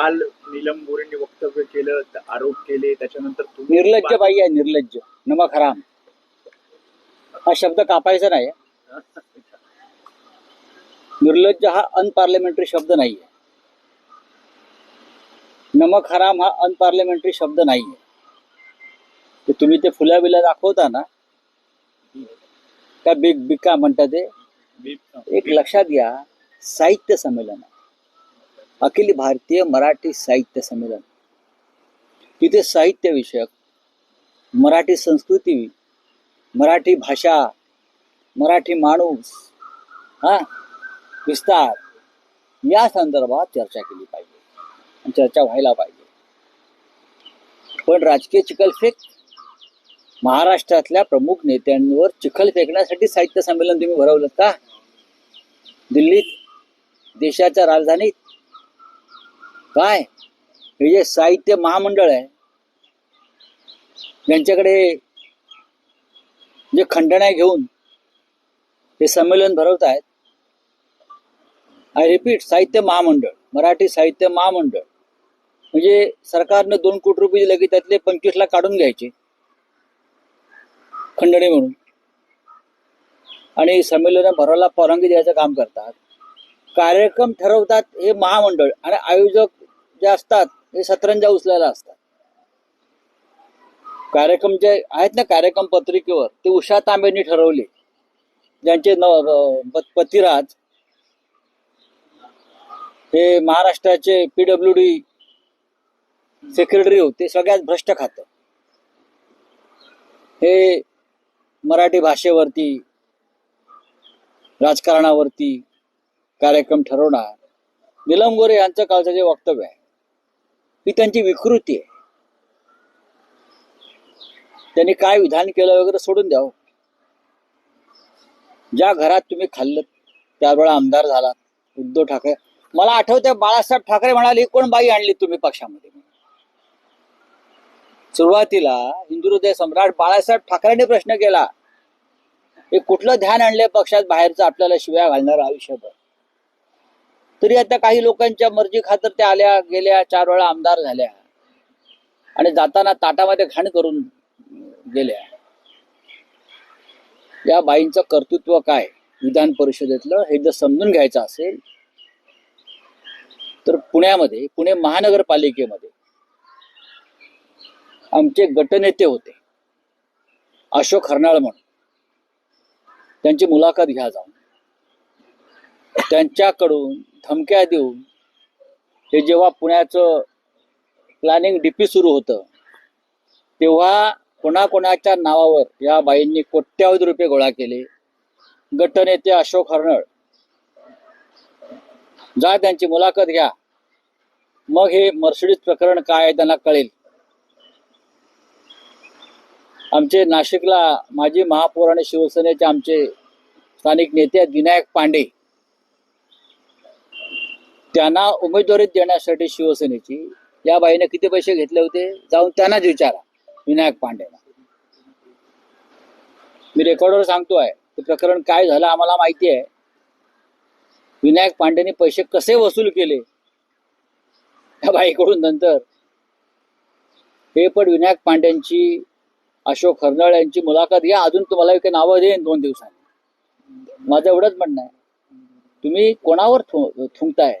काल नीलम गोरेंनी वक्तव्य केलं आरोप केले त्याच्यानंतर निर्लज्ज बाई आहे निर्लज्ज. नमक हराम हा शब्द कापायचा नाही. निर्लज्ज हा अनपार्लिमेंटरी शब्द नाही. नमक हराम हा अनपार्लिमेंटरी शब्द नाही. आहे तुम्ही ते फुल्या बिल्या दाखवता ना? का बिग बिग का म्हणता ते एक लक्षात घ्या साहित्य संमेलन. अखिल भारतीय मराठी साहित्य संमेलन. तिथे साहित्य विषयक मराठी संस्कृती मराठी भाषा मराठी माणूस हा विस्तार या संदर्भात चर्चा केली पाहिजे चर्चा व्हायला पाहिजे. पण राजकीय चिखलफेक महाराष्ट्रातल्या प्रमुख नेत्यांवर चिखल फेकण्यासाठी साहित्य संमेलन तुम्ही भरवलं का? दिल्लीत देशाच्या राजधानीत काय? हे जे साहित्य महामंडळ आहे ज्यांच्याकडे जे खंडण्या घेऊन हे संमेलन भरवत आहेत आय रिपीट साहित्य महामंडळ मराठी साहित्य महामंडळ. म्हणजे सरकारनं दोन कोटी रुपये दिले की त्यातले पंचवीस लाख काढून घ्यायचे खंडणी म्हणून. आणि संमेलन भरायला परवानगी द्यायचं काम करतात. कार्यक्रम ठरवतात हे महामंडळ आणि आयोजक जे असतात हे सतरंजा उचलायला असतात. कार्यक्रम जे आहेत ना कार्यक्रम पत्रिकेवर ते उषा तांबेंनी ठरवले. ज्यांचे न पतिराज हे महाराष्ट्राचे पीडब्ल्यू डी सेक्रेटरी होते सगळ्यात भ्रष्ट खातं. हे मराठी भाषेवरती राजकारणावरती कार्यक्रम ठरवणार. निलम गोरे यांचं कालचं जे वक्तव्य आहे ही त्यांची विकृती आहे. त्यांनी काय विधान केलं वगैरे सोडून द्यावं हो. ज्या घरात तुम्ही खाल्लं त्यावेळा आमदार झालात उद्धव ठाकरे. मला आठवतंय बाळासाहेब ठाकरे म्हणाले कोण बाई आणली तुम्ही पक्षामध्ये? सुरुवातीला हिंदू हृदय सम्राट बाळासाहेब ठाकरेंनी प्रश्न केला हे कुठलं ध्यान आणलंय पक्षात बाहेरचं आपल्याला शिव्या घालणार आयुष्यभर? तरी आता काही लोकांच्या मर्जी खातर त्या आल्या गेल्या चार वेळा आमदार झाल्या. आणि जाताना ताटामध्ये घाण करून गेल्या. या बाईंचं कर्तृत्व काय? विधान परिषदेतलं हे जर समजून घ्यायचं असेल तर पुण्यामध्ये पुणे महानगरपालिकेमध्ये आमचे गटनेते होते. अशोक हरनाळ म्हणून. त्यांची मुलाखत घ्या जाऊन. त्यांच्याकडून धमक्या देऊन हे जेव्हा पुण्याचं प्लॅनिंग डीपी सुरू होतं तेव्हा कोणाकोणाच्या नावावर या बाईंनी कोट्यावधी रुपये गोळा केले. गटनेते अशोक हर्नळ जा त्यांची मुलाखत घ्या. मग हे मर्सिडीज प्रकरण काय आहे त्यांना कळेल. आमचे नाशिकला माजी महापौर आणि शिवसेनेचे आमचे स्थानिक नेते विनायक पांडे. त्यांना उमेदवारी देण्यासाठी शिवसेनेची या बाईने किती पैसे घेतले होते जाऊन त्यांनाच विचारा विनायक पांडेला मी रेकॉर्डवर सांगतोय ते प्रकरण काय झालं आम्हाला माहिती आहे. विनायक पांडेने पैसे कसे वसूल केले? या बाईकडून नंतर. हे पण विनायक पांड्यांची अशोक हरनाळ यांची मुलाखत घ्या अजून तुम्हाला एक नावं देईन दोन दिवसांनी. माझं एवढंच म्हणणं आहे. तुम्ही कोणावर थु- थुंकताय?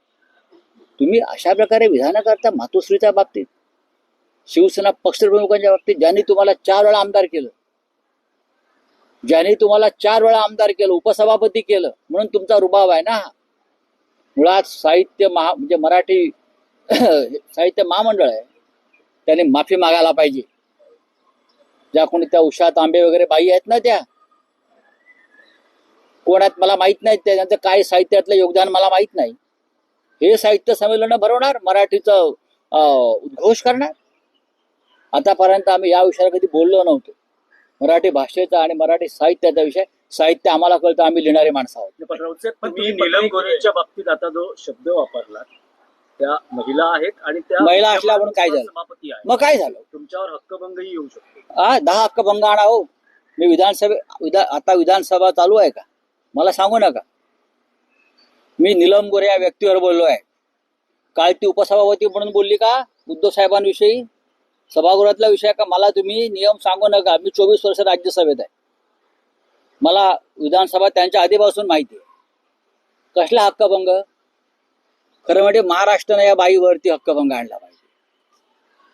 तुम्ही अशा प्रकारे विधानं करता मातोश्रीच्या बाबतीत शिवसेना पक्षप्रमुखांच्या बाबतीत ज्यांनी तुम्हाला चार वेळा आमदार केलं ज्यांनी तुम्हाला चार वेळा आमदार केलं उपसभापती केलं म्हणून तुमचा रुबाब आहे ना मुळात साहित्य महा म्हणजे मराठी साहित्य महामंडळ आहे त्याने माफी मागायला पाहिजे. ज्या कोणी त्या उषा तांबे वगैरे बाई आहेत ना त्या कोण आहेत मला माहीत नाही त्यांचं काय साहित्यातलं योगदान मला माहीत नाही. हे साहित्य संमेलन भरवणार मराठीचं अं, उद्घोष करणार. आतापर्यंत आम्ही या विषयावर कधी बोललो नव्हतो. मराठी भाषेचा आणि मराठी साहित्याचा विषय साहित्य आम्हाला कळतं आम्ही लिहिणारी माणसं आहोत. पण नीलम पत्रिकेत- गोरेच्या बाबतीत आता जो शब्द वापरला त्या महिला आहेत आणि त्या महिला असल्या म्हणून काय झालं? मग काय झालं? तुमच्यावर हक्कभंगही येऊ शकतो. हा दहा हक्क भंग आणा हो. मी विधानसभे विधा आता विधानसभा चालू आहे का? मला सांगू नका. मी निलम गोरे या व्यक्तीवर बोललो आहे. काल ती उपसभापती म्हणून बोलली का? उद्धव साहेबांविषयी? सभागृहातला विषय का? मला तुम्ही नियम सांगू नका. मी चोवीस वर्ष राज्यसभेत आहे. मला विधानसभा त्यांच्या आधीपासून माहिती आहे. कसला हक्कभंग? खरं म्हणजे महाराष्ट्रानं या बाईवरती हक्कभंग आणला पाहिजे.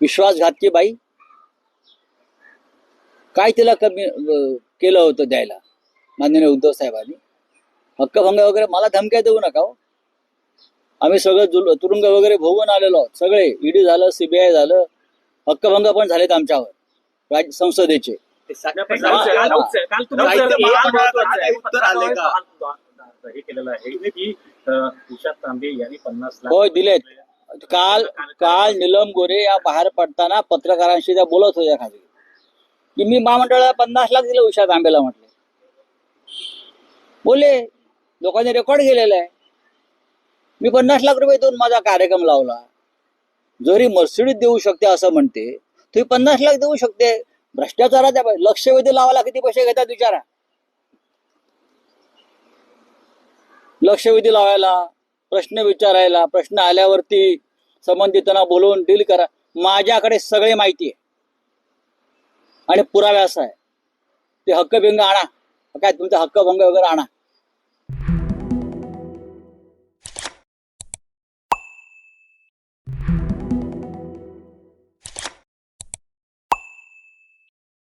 विश्वासघातकी बाई. काय तिला कमी केलं होतं द्यायला? माननीय उद्धव साहेबांनी? हक्कभंग वगैरे मला धमक्या देऊ नका हो. आम्ही सगळं जुल- तुरुंग वगैरे भोगून आलेलो आहोत. सगळे ईडी झालं सीबीआय झालं. हक्कभंग पण झालेत आमच्यावर. राज्य संसदेचे. हे. होय दिलेत. काल काल निलम गोरे या बाहेर पडताना पत्रकारांशी त्या बोलत होत्या खाली. की मी महामंडळाला पन्नास लाख दिले उषा तांबेला म्हटले. बोले लोकांनी रेकॉर्ड केलेलं आहे. मी पन्नास लाख रुपये देऊन माझा कार्यक्रम लावला. जरी मर्सिडीज देऊ शकते असं म्हणते. तुम्ही पन्नास लाख देऊ शकते. भ्रष्टाचारात लक्षवेधी लावायला किती पैसे घेतात विचारा लक्षवेधी लावायला प्रश्न विचारायला प्रश्न आल्यावरती संबंधितांना बोलवून डील करा. माझ्याकडे सगळे माहिती आहे. आणि पुरावा असा आहे. ते हक्कभिंग आणा. काय तुमचा हक्कभंग वगैरे आणा.